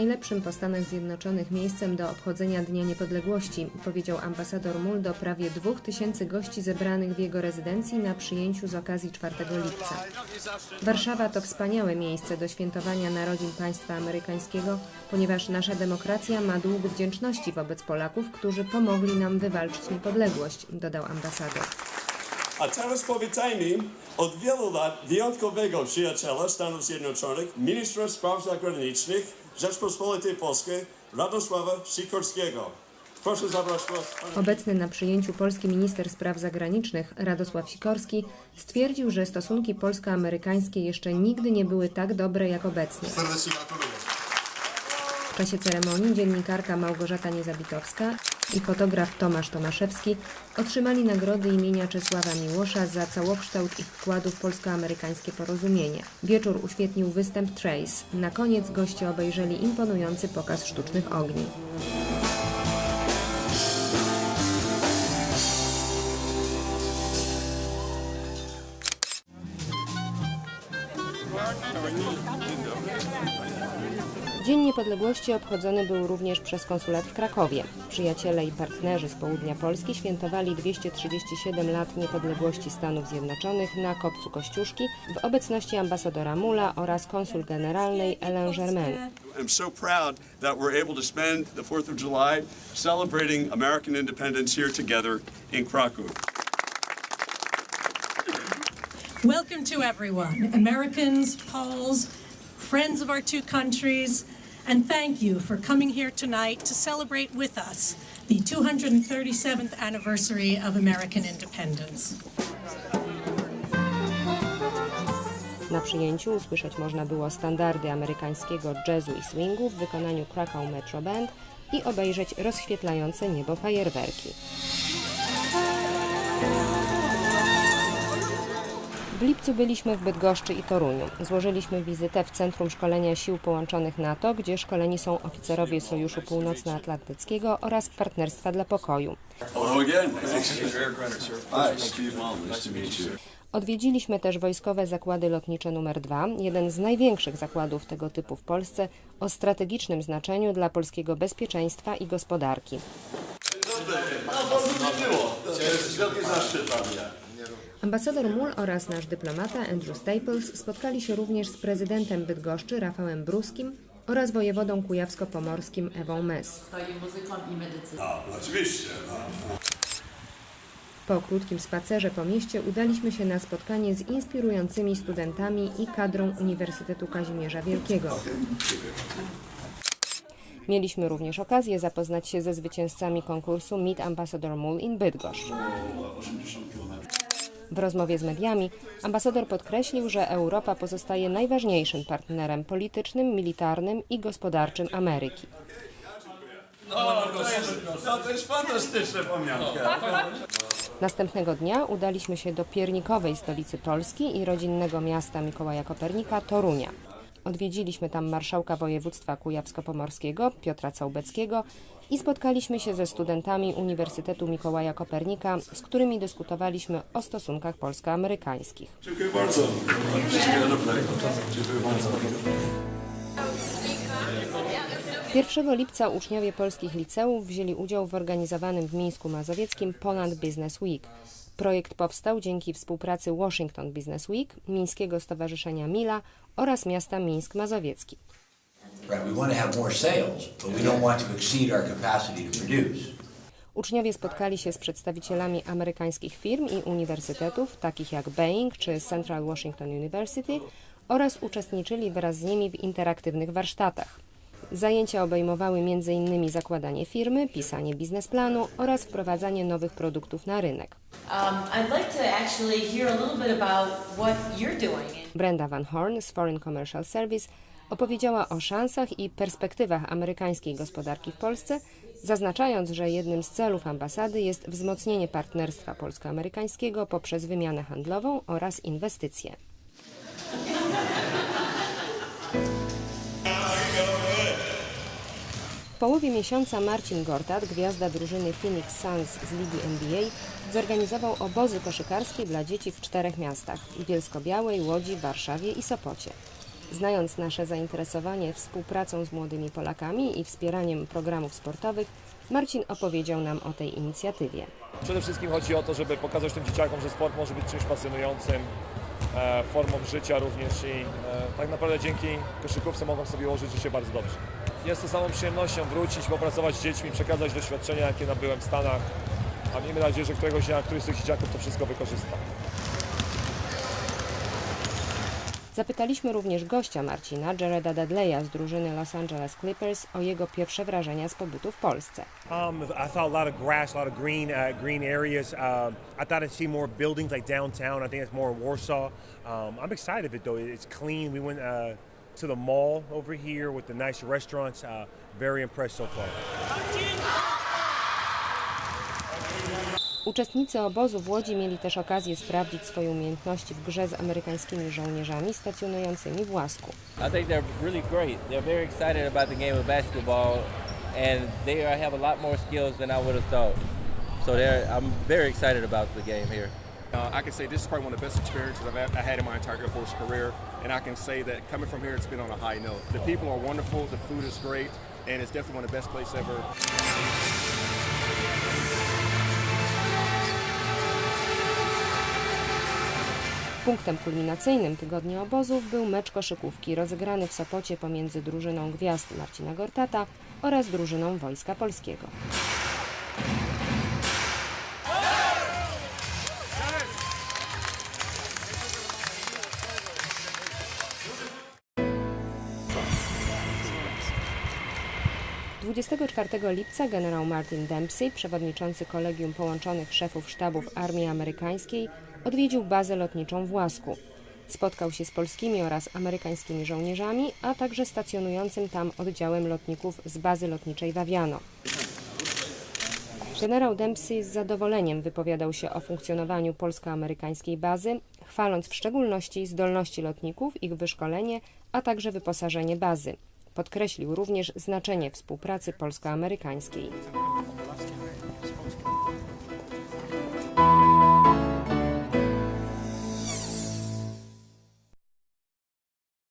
najlepszym po Stanach Zjednoczonych miejscem do obchodzenia Dnia Niepodległości, powiedział ambasador Mull do prawie dwóch tysięcy gości zebranych w jego rezydencji na przyjęciu z okazji 4 lipca. Warszawa to wspaniałe miejsce do świętowania narodzin państwa amerykańskiego, ponieważ nasza demokracja ma dług wdzięczności wobec Polaków, którzy pomogli nam wywalczyć niepodległość, dodał ambasador. A teraz powitajmy od wielu lat wyjątkowego przyjaciela Stanów Zjednoczonych, ministra spraw zagranicznych Rzeczpospolitej Polskiej Radosława Sikorskiego. Proszę zabrać głos. Obecny na przyjęciu polski minister spraw zagranicznych Radosław Sikorski stwierdził, że stosunki polsko-amerykańskie jeszcze nigdy nie były tak dobre jak obecnie. Serdecznie gratuluję. W czasie ceremonii dziennikarka Małgorzata Niezabitowska i fotograf Tomasz Tomaszewski otrzymali nagrody imienia Czesława Miłosza za całokształt ich wkładu w polsko-amerykańskie porozumienie. Wieczór uświetnił występ Trace. Na koniec goście obejrzeli imponujący pokaz sztucznych ogni. Niepodległości obchodzony był również przez konsulat w Krakowie. Przyjaciele i partnerzy z południa Polski świętowali 237 lat niepodległości Stanów Zjednoczonych na Kopcu Kościuszki w obecności ambasadora Mula oraz konsul generalnej Ellen Germain. I'm so proud that we're able to spend the 4th of July celebrating American independence here together in Krakow. Welcome to everyone, Americans, Poles, friends of our two countries, and thank you for coming here tonight to celebrate with us the 237th anniversary of American independence. Na przyjęciu usłyszeć można było standardy amerykańskiego jazzu i swingu w wykonaniu Krakow Metro Band i obejrzeć rozświetlające niebo fajerwerki. W lipcu byliśmy w Bydgoszczy i Toruniu. Złożyliśmy wizytę w Centrum Szkolenia Sił Połączonych NATO, gdzie szkoleni są oficerowie Sojuszu Północnoatlantyckiego oraz Partnerstwa dla Pokoju. To. Odwiedziliśmy też wojskowe zakłady lotnicze nr 2, jeden z największych zakładów tego typu w Polsce, o strategicznym znaczeniu dla polskiego bezpieczeństwa i gospodarki. Dla mnie. Ambasador Mull oraz nasz dyplomata Andrew Staples spotkali się również z prezydentem Bydgoszczy Rafałem Bruskim oraz wojewodą kujawsko-pomorskim Ewą Mes. A, oczywiście. No. Po krótkim spacerze po mieście udaliśmy się na spotkanie z inspirującymi studentami i kadrą Uniwersytetu Kazimierza Wielkiego. Mieliśmy również okazję zapoznać się ze zwycięzcami konkursu Meet Ambassador Mull in Bydgoszcz. W rozmowie z mediami ambasador podkreślił, że Europa pozostaje najważniejszym partnerem politycznym, militarnym i gospodarczym Ameryki. No, to jest fantastyczna pamiątka. Następnego dnia udaliśmy się do piernikowej stolicy Polski i rodzinnego miasta Mikołaja Kopernika, Torunia. Odwiedziliśmy tam marszałka województwa kujawsko-pomorskiego Piotra Całbeckiego i spotkaliśmy się ze studentami Uniwersytetu Mikołaja Kopernika, z którymi dyskutowaliśmy o stosunkach polsko-amerykańskich. Dziękuję bardzo. Wszystkiego dobrego. Dziękuję bardzo. 1 lipca uczniowie polskich liceów wzięli udział w organizowanym w Mińsku Mazowieckim Poland Business Week. Projekt powstał dzięki współpracy Washington Business Week, Mińskiego Stowarzyszenia Mila oraz miasta Mińsk Mazowiecki. Uczniowie spotkali się z przedstawicielami amerykańskich firm i uniwersytetów, takich jak Boeing czy Central Washington University, oraz uczestniczyli wraz z nimi w interaktywnych warsztatach. Zajęcia obejmowały m.in. zakładanie firmy, pisanie biznesplanu oraz wprowadzanie nowych produktów na rynek. Um. Brenda Van Horn z Foreign Commercial Service opowiedziała o szansach i perspektywach amerykańskiej gospodarki w Polsce, zaznaczając, że jednym z celów ambasady jest wzmocnienie partnerstwa polsko-amerykańskiego poprzez wymianę handlową oraz inwestycje. Połowie miesiąca Marcin Gortat, gwiazda drużyny Phoenix Suns z ligi NBA, zorganizował obozy koszykarskie dla dzieci w czterech miastach – Bielsko-Białej, Łodzi, Warszawie i Sopocie. Znając nasze zainteresowanie współpracą z młodymi Polakami i wspieraniem programów sportowych, Marcin opowiedział nam o tej inicjatywie. Przede wszystkim chodzi o to, żeby pokazać tym dzieciakom, że sport może być czymś pasjonującym, e, formą życia również i e, tak naprawdę dzięki koszykówce mogą sobie ułożyć życie bardzo dobrze. Jest to samą przyjemnością wrócić, popracować z dziećmi, przekazać doświadczenia, jakie nabyłem w Stanach, a miejmy nadzieję, że któregoś dnia któryś z tych dzieciaków to wszystko wykorzysta. Zapytaliśmy również gościa Marcina, Jareda Dudleya z drużyny Los Angeles Clippers o jego pierwsze wrażenia z pobytu w Polsce. Um, I saw a lot of grass, a lot of green, uh, green areas. Um, I thought I'd see more buildings like downtown. I think it's more in Warsaw. Um, I'm excited of it though. It's clean. We went uh, to the mall over here with the nice restaurants. Uh, very impressed so far. Uczestnicy obozu w Łodzi mieli też okazję sprawdzić swoje umiejętności w grze z amerykańskimi żołnierzami stacjonującymi w Łasku. I think they're really great. They're very excited about the game of basketball, and they have a lot more skills than I would have thought. So they're, I'm very excited about the game here. Uh, I can say this is probably one of the best experiences I've had, I had in my entire Air Force career, and I can say that coming from here, it's been on a high note. The people are wonderful, the food is great, and it's definitely one of the best places ever. Punktem kulminacyjnym tygodnia obozów był mecz koszykówki rozegrany w Sopocie pomiędzy drużyną gwiazd Marcina Gortata oraz drużyną Wojska Polskiego. 24 lipca generał Martin Dempsey, przewodniczący Kolegium Połączonych Szefów Sztabów Armii Amerykańskiej, odwiedził bazę lotniczą w Łasku. Spotkał się z polskimi oraz amerykańskimi żołnierzami, a także stacjonującym tam oddziałem lotników z bazy lotniczej Wawiano. Generał Dempsey z zadowoleniem wypowiadał się o funkcjonowaniu polsko-amerykańskiej bazy, chwaląc w szczególności zdolności lotników, ich wyszkolenie, a także wyposażenie bazy. Podkreślił również znaczenie współpracy polsko-amerykańskiej.